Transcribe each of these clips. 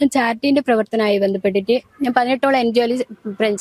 ഞാൻ ചാരിറ്റിന്റെ പ്രവർത്തനമായി ബന്ധപ്പെട്ടിട്ട് ഞാൻ പതിനെട്ടോളം എൻ ജി ഒയിൽ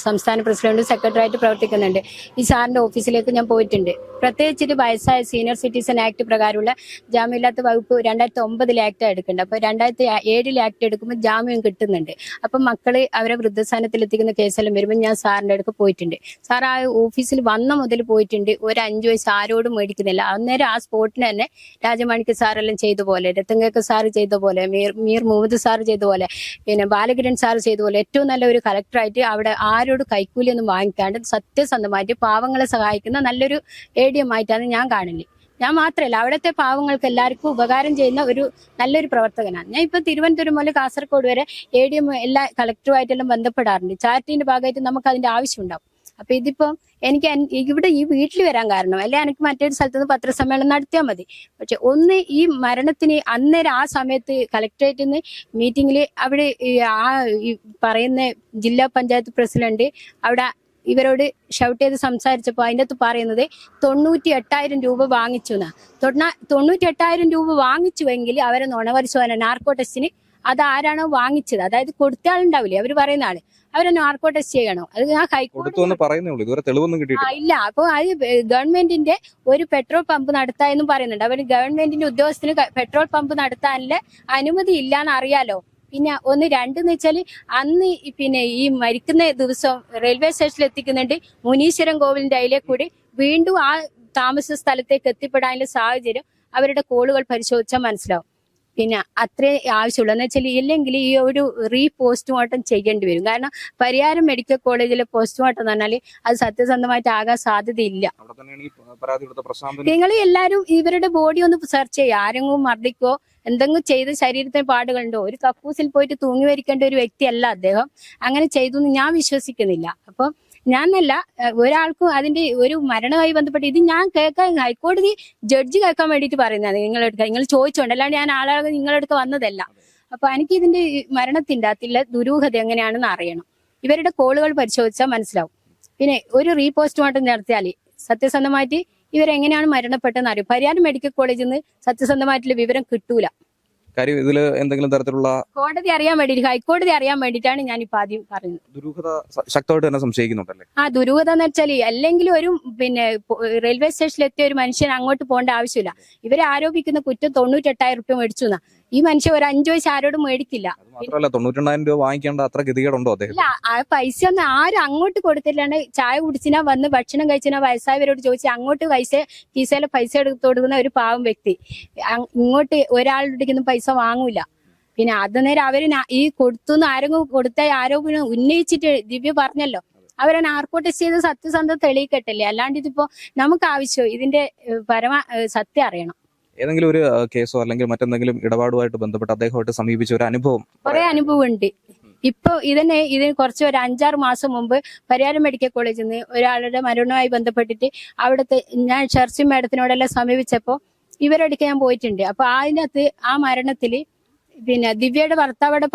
സംസ്ഥാന പ്രസിഡന്റ് സെക്രട്ടറി ആയിട്ട് പ്രവർത്തിക്കുന്നുണ്ട്. ഈ സാറിന്റെ ഓഫീസിലേക്ക് ഞാൻ പോയിട്ടുണ്ട്. പ്രത്യേകിച്ചിട്ട് വയസ്സായ സീനിയർ സിറ്റിസൺ ആക്ട് പ്രകാരമുള്ള ജാമ്യമില്ലാത്ത വകുപ്പ് രണ്ടായിരത്തി ഒമ്പതിൽ ആക്ട് എടുക്കുന്നുണ്ട്. അപ്പൊ രണ്ടായിരത്തി ഏഴിൽ ആക്ട് എടുക്കുമ്പോൾ ജാമ്യം കിട്ടുന്നുണ്ട്. അപ്പൊ മക്കൾ അവരെ വൃദ്ധസ്ഥാനത്തിൽ എത്തിക്കുന്ന കേസെല്ലാം വരുമ്പോൾ ഞാൻ സാറിന്റെ അടുത്ത് പോയിട്ടുണ്ട്. സാർ ആ ഓഫീസിൽ വന്ന മുതൽ പോയിട്ടുണ്ട്. ഒരു അഞ്ചു വയസ്സ് ആരോടും മേടിക്കുന്നില്ല. അന്നേരം ആ സ്പോട്ടിന് തന്നെ രാജമാണിക്ക് സാറെല്ലാം ചെയ്ത പോലെ രത്തങ്കക്ക് സാറ് ചെയ്ത പോലെ മീർ മീർ മുഹമ്മദ് സാർ ചെയ്ത പോലെ പിന്നെ ബാലകിരൺ സാർ ചെയ്ത പോലെ ഏറ്റവും നല്ല ഒരു കളക്ടറായിട്ട് അവിടെ ആരോട് കൈക്കൂലിയൊന്നും വാങ്ങിക്കാണ്ട് സത്യസന്ധമായിട്ട് പാവങ്ങളെ സഹായിക്കുന്ന നല്ലൊരു എ ഡി എം ആയിട്ടാണ് ഞാൻ കാണുന്നത് ഞാൻ മാത്രമല്ല അവിടുത്തെ പാവങ്ങൾക്ക് എല്ലാവർക്കും ഉപകാരം ചെയ്യുന്ന ഒരു നല്ലൊരു പ്രവർത്തകനാണ്. ഞാൻ ഇപ്പൊ തിരുവനന്തപുരം മുതൽ കാസർഗോഡ് വരെ എ ഡി എം എല്ലാ കളക്ടറുമായിട്ടെല്ലാം ബന്ധപ്പെടാറുണ്ട്. ചാരിറ്റിന്റെ ഭാഗമായിട്ട് നമുക്ക് അതിന്റെ ആവശ്യമുണ്ടാവും. അപ്പൊ ഇതിപ്പോ എനിക്ക് ഇവിടെ ഈ വീട്ടിൽ വരാൻ കാരണം അല്ലെ എനിക്ക് മറ്റൊരു സ്ഥലത്ത് നിന്ന് പത്രസമ്മേളനം നടത്തിയാൽ മതി. പക്ഷെ ഒന്ന് ഈ മരണത്തിന് അന്നേരം ആ സമയത്ത് കളക്ടറേറ്റിൽ നിന്ന് മീറ്റിംഗിൽ അവിടെ ആ പറയുന്ന ജില്ലാ പഞ്ചായത്ത് പ്രസിഡന്റ് അവിടെ ഇവരോട് ഷൗട്ട് ചെയ്ത് സംസാരിച്ചപ്പോൾ അതിന്റെ അകത്ത് പറയുന്നത് തൊണ്ണൂറ്റി എട്ടായിരം രൂപ വാങ്ങിച്ചു എന്നാ തൊണ്ണ തൊണ്ണൂറ്റി എട്ടായിരം രൂപ വാങ്ങിച്ചുവെങ്കിൽ അവരെ നുണപരിശോധന നാർക്കോ ടെസ്റ്റിന് അത് ആരാണോ വാങ്ങിച്ചത്? അതായത് കൊടുത്ത ആളുണ്ടാവില്ലേ അവർ പറയുന്ന ആൾ. അവരെ നാർക്കോ ടെസ്റ്റ് ചെയ്യണോ? അത് ആ ഹൈക്കോടതി ഇല്ല. അപ്പൊ അത് ഗവൺമെന്റിന്റെ ഒരു പെട്രോൾ പമ്പ് നടത്താ എന്നും പറയുന്നുണ്ട്. അവർ ഗവൺമെന്റിന്റെ ഉദ്യോഗസ്ഥന് പെട്രോൾ പമ്പ് നടത്താനുള്ള അനുമതി ഇല്ലാന്ന് അറിയാലോ. പിന്നെ ഒന്ന് രണ്ടെന്ന് വെച്ചാൽ അന്ന് പിന്നെ ഈ മരിക്കുന്ന ദിവസം റെയിൽവേ സ്റ്റേഷനിൽ എത്തിക്കുന്നുണ്ട് മുനീശ്വരം കോവിലിന്റെ അതിലെ കൂടി വീണ്ടും ആ താമസ സ്ഥലത്തേക്ക് എത്തിപ്പെടാനുള്ള സാഹചര്യം അവരുടെ കോളുകൾ പരിശോധിച്ചാൽ മനസ്സിലാവും. പിന്നെ അത്രേ ആവശ്യമുള്ളൂ. എന്ന് വെച്ചാൽ ഇല്ലെങ്കിൽ ഈ ഒരു റീ പോസ്റ്റ്മോർട്ടം ചെയ്യേണ്ടി വരും. കാരണം പരിയാരം മെഡിക്കൽ കോളേജിലെ പോസ്റ്റ്മോർട്ടം എന്ന് പറഞ്ഞാൽ അത് സത്യസന്ധമായിട്ട് ആകാൻ സാധ്യതയില്ല. നിങ്ങൾ എല്ലാവരും ഇവരുടെ ബോഡി ഒന്ന് സെർച്ച് ചെയ്യുക. ആരെങ്കിലും മർദ്ദിക്കോ എന്തെങ്കിലും ചെയ്ത് ശരീരത്തിന് പാടുകളുണ്ടോ? ഒരു കക്കൂസിൽ പോയിട്ട് തൂങ്ങി വരിക്കേണ്ട ഒരു വ്യക്തിയല്ല അദ്ദേഹം. അങ്ങനെ ചെയ്തു എന്ന് ഞാൻ വിശ്വസിക്കുന്നില്ല. അപ്പം ഞാനല്ല ഒരാൾക്കും അതിന്റെ ഒരു മരണവുമായി ബന്ധപ്പെട്ട് ഇത് ഞാൻ കേൾക്കാൻ ഹൈക്കോടതി ജഡ്ജ് കേൾക്കാൻ വേണ്ടിയിട്ട് പറയുന്നതാണ് നിങ്ങളെടുക്ക നിങ്ങൾ ചോദിച്ചോണ്ട്. അല്ലാണ്ട് ഞാൻ ആളാകെ നിങ്ങളെടുക്ക വന്നതല്ല. അപ്പൊ എനിക്ക് ഇതിന്റെ മരണത്തിന്റെ അതിലെ ദുരൂഹത എങ്ങനെയാണെന്ന് അറിയണം. ഇവരുടെ കോളുകൾ പരിശോധിച്ചാൽ മനസ്സിലാവും. പിന്നെ ഒരു റീപോസ്റ്റ്മോർട്ടം നടത്തിയാൽ സത്യസന്ധമായിട്ട് ഇവരെങ്ങനെയാണ് മരണപ്പെട്ടതെന്ന് അറിയും. പരിയാരം മെഡിക്കൽ കോളേജിൽ നിന്ന് സത്യസന്ധമായിട്ടുള്ള വിവരം കിട്ടൂല. കാര്യം ഇതിൽ എന്തെങ്കിലും തരത്തിലുള്ള കോടതി അറിയാൻ വേണ്ടി ഹൈക്കോടതി അറിയാൻ വേണ്ടിട്ടാണ് ഞാൻ ഇപ്പൊ ആദ്യം പറഞ്ഞത്. ദുരൂഹത ശക്തമായിട്ട് തന്നെ സംശയിക്കുന്നുണ്ടല്ലേ? ആ ദുരൂഹത എന്ന് വെച്ചാൽ അല്ലെങ്കിൽ ഒരു പിന്നെ റെയിൽവേ സ്റ്റേഷനിൽ എത്തിയ ഒരു മനുഷ്യൻ അങ്ങോട്ട് പോകേണ്ട ആവശ്യമില്ല. ഇവരെ ആരോപിക്കുന്ന കുറ്റം തൊണ്ണൂറ്റെട്ടായിരം റുപ്യ മേടിച്ചു എന്നാ. ഈ മനുഷ്യൻ ഒരു അഞ്ചു വയസ്സ് ആരോടും മേടിക്കില്ല. മാത്രമല്ല തൊണ്ണൂറ്റെണ്ണായിരം രൂപ വാങ്ങിക്കേണ്ട അത്ര ഗതികേടുണ്ടോ അദ്ദേഹം ഇല്ല ആ പൈസ ഒന്നും ആരും അങ്ങോട്ട് കൊടുത്തില്ലാണ്ട് ചായ കുടിച്ചിനാ വന്ന് ഭക്ഷണം കഴിച്ചിനാ വയസ്സായവരോട് ചോദിച്ച് അങ്ങോട്ട് പൈസ കീസയിലെ പൈസ എടുത്ത് കൊടുക്കുന്ന ഒരു പാവം വ്യക്തി. അങ് ഇങ്ങോട്ട് ഒരാളുടെ പൈസ വാങ്ങൂല. പിന്നെ അത് നേരം അവർ നാ- ഈ കൊടുത്തു ആരെങ്കിലും കൊടുത്ത ആരോപണം ഉന്നയിച്ചിട്ട് ദിവ്യ പറഞ്ഞല്ലോ. അവരെ ആർപ്പോട്ട് ചെയ്ത് സത്യസന്ധത തെളിയിക്കട്ടല്ലേ അല്ലാണ്ട് ഇതിപ്പോ നമുക്ക് ആവശ്യം ഇതിന്റെ ഏഹ്, പരമ ഏഹ്, സത്യം അറിയണം. ഏതെങ്കിലും ഒരു കേസോ അല്ലെങ്കിൽ മറ്റെന്തെങ്കിലും ഇടപാടുമായിട്ട് ബന്ധപ്പെട്ട് അദ്ദേഹമായിട്ട് സമീപിച്ച ഒരു അനുഭവം കുറെ അനുഭവം ഉണ്ട് ഇപ്പൊ ഇതിനെ ഇതിന് കുറച്ച് ഒരു അഞ്ചാറ് മാസം മുമ്പ് പരിയാരം മെഡിക്കൽ കോളേജിൽ നിന്ന് ഒരാളുടെ മരണവുമായി ബന്ധപ്പെട്ടിട്ട് അവിടുത്തെ ഞാൻ ഷർസി മാഡത്തിനോടെല്ലാം സമീപിച്ചപ്പോ ഇവരടുക്ക ഞാൻ പോയിട്ടുണ്ട്. അപ്പൊ അതിനകത്ത് ആ മരണത്തിൽ പിന്നെ ദിവ്യയുടെ ഭർത്താവ്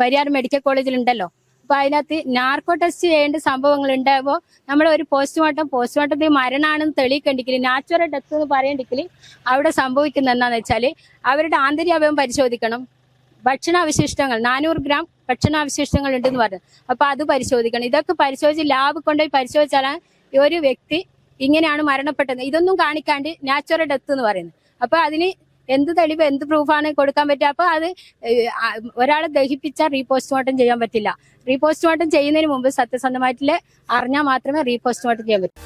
പരിയാരം മെഡിക്കൽ കോളേജിൽ ഉണ്ടല്ലോ അപ്പൊ അതിനകത്ത് നാർക്കോ ടെസ്റ്റ് ചെയ്യേണ്ട സംഭവങ്ങൾ ഉണ്ടാകുമ്പോൾ നമ്മൾ ഒരു പോസ്റ്റ്മോർട്ടം പോസ്റ്റ്മോർട്ടത്തിൽ മരണമാണെന്ന് തെളിയിക്കണ്ടെങ്കിൽ നാച്ചുറൽ ഡെത്ത് എന്ന് പറയണ്ടെങ്കിൽ അവിടെ സംഭവിക്കുന്ന എന്താണെന്ന് വെച്ചാൽ അവരുടെ ആന്തരികാവയവം പരിശോധിക്കണം. ഭക്ഷണാവശിഷ്ടങ്ങൾ നാനൂറ് ഗ്രാം ഭക്ഷണാവശിഷ്ടങ്ങൾ ഉണ്ടെന്ന് പറഞ്ഞു. അപ്പൊ അത് പരിശോധിക്കണം. ഇതൊക്കെ പരിശോധിച്ച് ലാബ് കൊണ്ടുപോയി പരിശോധിച്ചാലാണ് ഒരു വ്യക്തി ഇങ്ങനെയാണ് മരണപ്പെട്ടത്. ഇതൊന്നും കാണിക്കാണ്ട് നാച്ചുറൽ ഡെത്ത് എന്ന് പറയുന്നത്. അപ്പൊ അതിന് എന്ത് തെളിവ് എന്ത് പ്രൂഫാണ് കൊടുക്കാൻ പറ്റുക? അപ്പൊ അത് ഒരാളെ ദഹിപ്പിച്ചാൽ റീപോസ്റ്റ്മോർട്ടം ചെയ്യാൻ പറ്റില്ല. റീപോസ്റ്റ്മോർട്ടം ചെയ്യുന്നതിന് മുമ്പ് സത്യസന്ധമായിട്ടുള്ള അറിഞ്ഞാൽ മാത്രമേ റീപോസ്റ്റ്മോർട്ടം ചെയ്യാൻ പറ്റൂ.